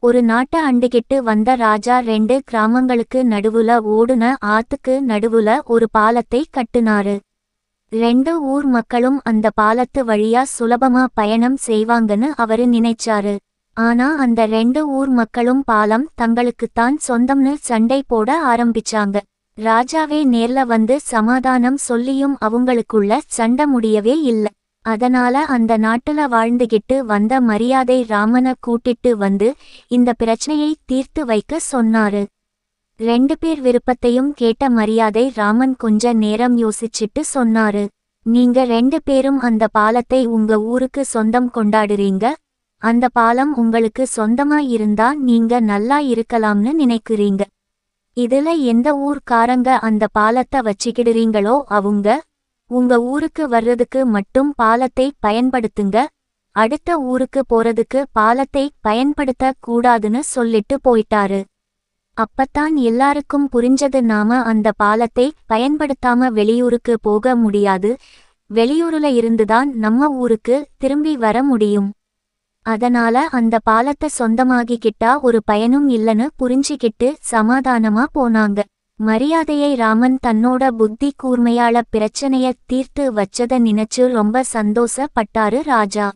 ஒரு நாட்ட அண்டுகிட்டு வந்த ராஜா ரெண்டு கிராமங்களுக்கு நடுவுல ஓடுன ஆத்துக்கு நடுவுல ஒரு பாலத்தை கட்டுனாரு. ரெண்டு ஊர் மக்களும் அந்த பாலத்து வழியா சுலபமா பயணம் செய்வாங்கன்னு அவரு நினைச்சாரு. ஆனா அந்த ரெண்டு ஊர் மக்களும் பாலம் தங்களுக்குத்தான் சொந்தம்னு சண்டை போட ஆரம்பிச்சாங்க. ராஜாவே நேர்ல வந்து சமாதானம் சொல்லியும் அவங்களுக்குள்ள சண்டை முடியவே இல்ல. அதனால அந்த நாட்டுல வாழ்ந்துகிட்டு வந்த மரியாதை ராமனை கூட்டிட்டு வந்து இந்த பிரச்சனையை தீர்த்து வைக்க சொன்னாரு. ரெண்டு பேர் விருப்பத்தையும் கேட்ட மரியாதை ராமன் கொஞ்ச நேரம் யோசிச்சிட்டு சொன்னாரு. நீங்க ரெண்டு பேரும் அந்த பாலத்தை உங்க ஊருக்கு சொந்தம் கொண்டாடுறீங்க. அந்த பாலம் உங்களுக்கு சொந்தமா இருந்தா நீங்க நல்லா இருக்கலாம்னு நினைக்கிறீங்க. இதுல எந்த ஊர்க்காரங்க அந்த பாலத்தை வச்சுக்கிடுறீங்களோ அவங்க உங்க ஊருக்கு வர்றதுக்கு மட்டும் பாலத்தை பயன்படுத்துங்க. அடுத்த ஊருக்கு போறதுக்கு பாலத்தை பயன்படுத்த கூடாதுன்னு சொல்லிட்டு போயிட்டாரு. அப்பத்தான் எல்லாருக்கும் புரிஞ்சது நாம அந்த பாலத்தை பயன்படுத்தாம வெளியூருக்கு போக முடியாது. வெளியூருல இருந்துதான் நம்ம ஊருக்கு திரும்பி வர முடியும். அதனால அந்த பாலத்தை சொந்தமாகிக்கிட்டா ஒரு பயனும் இல்லைன்னு புரிஞ்சுக்கிட்டு சமாதானமா போனாங்க. மரியாதையை ராமன் தன்னோட புத்தி கூர்மையால பிரச்சனைய தீர்த்து வச்சத நினைச்சு ரொம்ப சந்தோஷப்பட்டாரு ராஜா.